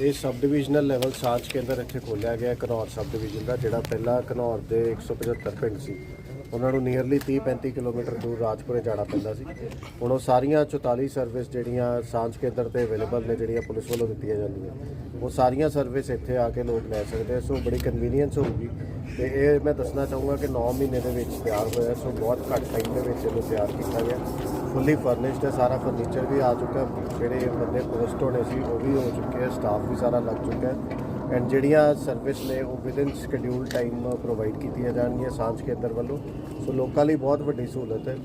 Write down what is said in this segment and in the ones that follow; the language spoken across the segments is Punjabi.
ਇਹ ਸਬ ਡਿਵੀਜ਼ਨਲ ਲੈਵਲ ਸਾਚ ਕੇਂਦਰ ਇੱਥੇ ਖੋਲਿਆ ਗਿਆ ਕਨੌਰ ਸਬ ਡਿਵੀਜ਼ਨ ਦਾ, ਜਿਹੜਾ ਪਹਿਲਾਂ ਕਨੌਰ ਦੇ 175 ਪਿੰਡ ਸੀ। ਉਹਨਾਂ ਨੂੰ ਨੀਅਰਲੀ 30 35 ਕਿਲੋਮੀਟਰ ਦੂਰ ਰਾਜਪੁਰੇ ਜਾਣਾ ਪੈਂਦਾ ਸੀ। ਹੁਣ ਉਹ ਸਾਰੀਆਂ 44 ਸਰਵਿਸ ਜਿਹੜੀਆਂ ਸਾਂਝ ਕੇਂਦਰ ਤੇ ਅਵੇਲੇਬਲ ਨੇ, ਜਿਹੜੀਆਂ ਪੁਲਿਸ ਵੱਲੋਂ ਦਿੱਤੀਆਂ ਜਾਂਦੀਆਂ, ਉਹ ਸਾਰੀਆਂ ਸਰਵਿਸ ਇੱਥੇ ਆ ਕੇ ਲੋਕ ਲੈ ਸਕਦੇ ਸੋ ਬੜੀ ਕਨਵੀਨੀਅੰਸ ਹੋਊਗੀ। ਤੇ ਇਹ ਮੈਂ ਦੱਸਣਾ ਚਾਹੂੰਗਾ ਕਿ 9 ਮਹੀਨੇ ਦੇ ਵਿੱਚ ਤਿਆਰ ਹੋਇਆ, ਸੋ ਬਹੁਤ ਘੱਟ ਟਾਈਮ ਦੇ ਵਿੱਚ ਇਹਨੂੰ ਤਿਆਰ ਕੀਤਾ ਗਿਆ। ਫੁੱਲੀ ਫਰਨਿਸ਼ਡ ਹੈ, ਸਾਰਾ ਫਰਨੀਚਰ ਵੀ ਆ ਚੁੱਕਾ। ਜਿਹੜੇ ਬੰਦੇ ਪੋਸਟ ਹੋਣੇ ਸੀ, ਉਹ ਵੀ ਹੋ ਚੁੱਕੇ ਆ ਸਟਾਫ ਵੀ ਸਾਰਾ ਲੱਗ ਚੁੱਕਾ ਹੈ। ਐਂਡ ਜਿਹੜੀਆਂ ਸਰਵਿਸ ਨੇ ਉਹ ਵਿਦਿਨ ਸ਼ਡਿਊਲ ਟਾਈਮ ਪ੍ਰੋਵਾਈਡ ਕੀਤੀਆਂ ਜਾਣਗੀਆਂ ਸਾਂਝ ਕੇਂਦਰ ਵੱਲੋਂ। ਸੋ ਲੋਕਾਂ ਲਈ ਬਹੁਤ ਵੱਡੀ ਸਹੂਲਤ ਹੈ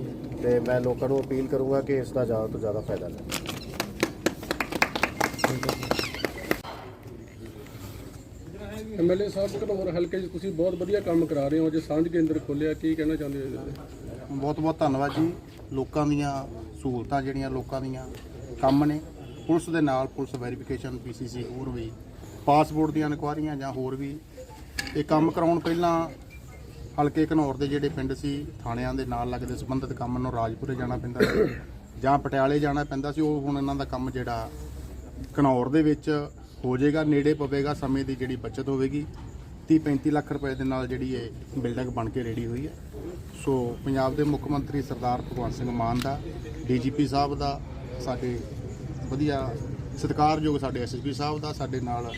ਤੇ ਮੈਂ ਲੋਕਾਂ ਨੂੰ ਅਪੀਲ ਕਰੂੰਗਾ ਕਿ ਇਸ ਦਾ ਜ਼ਿਆਦਾ ਤੋਂ ਜ਼ਿਆਦਾ ਫਾਇਦਾ ਲੈਣ। ਐਮਐਲਏ ਸਾਹਿਬ ਘਨੌਰ ਹਲਕੇ 'ਚ ਤੁਸੀਂ ਬਹੁਤ ਵਧੀਆ ਕੰਮ ਕਰਾ ਰਹੇ ਹੋ ਅੱਜ ਸਾਂਝ ਕੇਂਦਰ ਖੋਲਿਆ ਕੀ ਕਹਿਣਾ ਚਾਹੁੰਦੇ ਹੋ ਇਹਦੇ ਤੇ ਬਹੁਤ ਬਹੁਤ ਧੰਨਵਾਦ ਜੀ। ਲੋਕਾਂ ਦੀਆਂ ਸਹੂਲਤਾਂ ਜਿਹੜੀਆਂ ਲੋਕਾਂ ਦੀਆਂ ਕੰਮ ਨੇ। ਪੁਲਿਸ ਦੇ ਨਾਲ ਪੁਲਿਸ ਵੈਰੀਫਿਕੇਸ਼ਨ ਪੀਸੀਸੀ ਹੋਰ ਵੀ ਪਾਸਪੋਰਟ ਦੀਆਂ ਇਨਕੁਆਰੀਆਂ ਜਾਂ ਹੋਰ ਵੀ। ਇਹ ਕੰਮ ਕਰਾਉਣ ਪਹਿਲਾਂ ਹਲਕੇ ਘਨੌਰ ਦੇ ਜਿਹੜੇ ਪਿੰਡ ਸੀ, ਥਾਣਿਆਂ ਦੇ ਨਾਲ ਲੱਗਦੇ ਸੰਬੰਧਿਤ ਕੰਮ ਨੂੰ ਰਾਜਪੁਰੇ ਜਾਣਾ ਪੈਂਦਾ ਸੀ ਜਾਂ ਪਟਿਆਲੇ ਜਾਣਾ ਪੈਂਦਾ ਸੀ, ਉਹ ਹੁਣ ਇਹਨਾਂ ਦਾ ਕੰਮ ਜਿਹੜਾ ਘਨੌਰ ਦੇ ਵਿੱਚ ਹੋ ਜਾਏਗਾ, ਨੇੜੇ ਪਵੇਗਾ, ਸਮੇਂ ਦੀ ਜਿਹੜੀ ਬਚਤ ਹੋਵੇਗੀ। 30 35 ਲੱਖ ਰੁਪਏ ਦੇ ਨਾਲ ਜਿਹੜੀ ਇਹ ਬਿਲਡਿੰਗ ਬਣ ਕੇ ਰੈਡੀ ਹੋਈ ਹੈ। ਸੋ ਪੰਜਾਬ ਦੇ ਮੁੱਖ ਮੰਤਰੀ ਸਰਦਾਰ ਭਗਵੰਤ ਸਿੰਘ ਮਾਨ ਦਾ, ਡੀਜੀਪੀ ਸਾਹਿਬ ਦਾ, ਸਾਡੇ ਵਧੀਆ ਸਤਿਕਾਰਯੋਗ ਸਾਡੇ ਐਸਐਸਪੀ ਸਾਹਿਬ ਦਾ, ਸਾਡੇ ਨਾਲ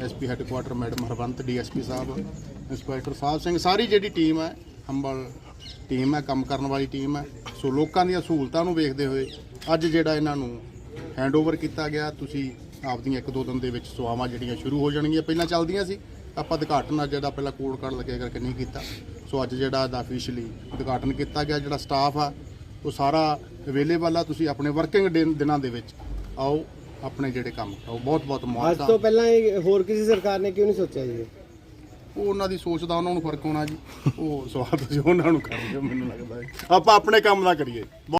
SP headquarter madam Harwant, DSP ਸਾਹਿਬ, ਇੰਸਪੈਕਟਰ ਸਾਹਿਬ ਸਿੰਘ, ਸਾਰੀ ਜਿਹੜੀ ਟੀਮ ਹੈ, ਹੰਬਲ ਟੀਮ ਹੈ, ਕੰਮ ਕਰਨ ਵਾਲੀ ਟੀਮ ਹੈ। ਸੋ ਲੋਕਾਂ ਦੀਆਂ ਸਹੂਲਤਾਂ ਨੂੰ ਵੇਖਦੇ ਹੋਏ ਅੱਜ ਜਿਹੜਾ ਇਹਨਾਂ ਨੂੰ ਹੈਂਡਓਵਰ ਕੀਤਾ ਗਿਆ, ਤੁਸੀਂ ਆਪਦੀਆਂ ਇੱਕ ਦੋ ਦਿਨ ਦੇ ਵਿੱਚ ਸੇਵਾਵਾਂ ਜਿਹੜੀਆਂ ਸ਼ੁਰੂ ਹੋ ਜਾਣਗੀਆਂ। ਪਹਿਲਾਂ ਚੱਲਦੀਆਂ ਸੀ, ਆਪਾਂ ਉਦਘਾਟਨ ਅੱਜ ਜਿਹੜਾ ਪਹਿਲਾਂ ਕੋਡ ਕਾਰਡ ਲੱਗਿਆ ਕਰਕੇ ਨਹੀਂ ਕੀਤਾ। ਸੋ ਅੱਜ ਜਿਹੜਾ ਇਹਦਾ ਅਫੀਸ਼ੀਅਲੀ ਉਦਘਾਟਨ ਕੀਤਾ ਗਿਆ, ਜਿਹੜਾ ਸਟਾਫ ਆ, ਉਹ ਸਾਰਾ ਅਵੇਲੇਬਲ ਆ। ਤੁਸੀਂ ਆਪਣੇ ਵਰਕਿੰਗ ਦਿਨਾਂ ਦੇ ਵਿੱਚ ਆਓ ਆਪਣੇ ਜਿਹੜੇ ਕੰਮ ਕਰੋ ਬਹੁਤ ਬਹੁਤ ਅੱਜ ਮੁਬਾਰਕਾਂ ਤੋਂ ਪਹਿਲਾਂ ਇਹ ਹੋਰ ਕਿਸੇ ਸਰਕਾਰ ਨੇ ਕਿਉਂ ਨਹੀਂ ਸੋਚਿਆ ਜੀ? ਉਹ ਉਹਨਾਂ ਦੀ ਸੋਚ ਦਾ ਉਹਨਾਂ ਨੂੰ ਫ਼ਰਕ ਹੋਣਾ ਜੀ। ਉਹ ਸਵਾਲ ਤੁਸੀਂ ਉਹਨਾਂ ਨੂੰ ਕਰਦੇ ਹੋ ਮੈਨੂੰ ਲੱਗਦਾ ਹੈ। ਆਪਾਂ ਆਪਣੇ ਕੰਮ ਦਾ ਕਰੀਏ।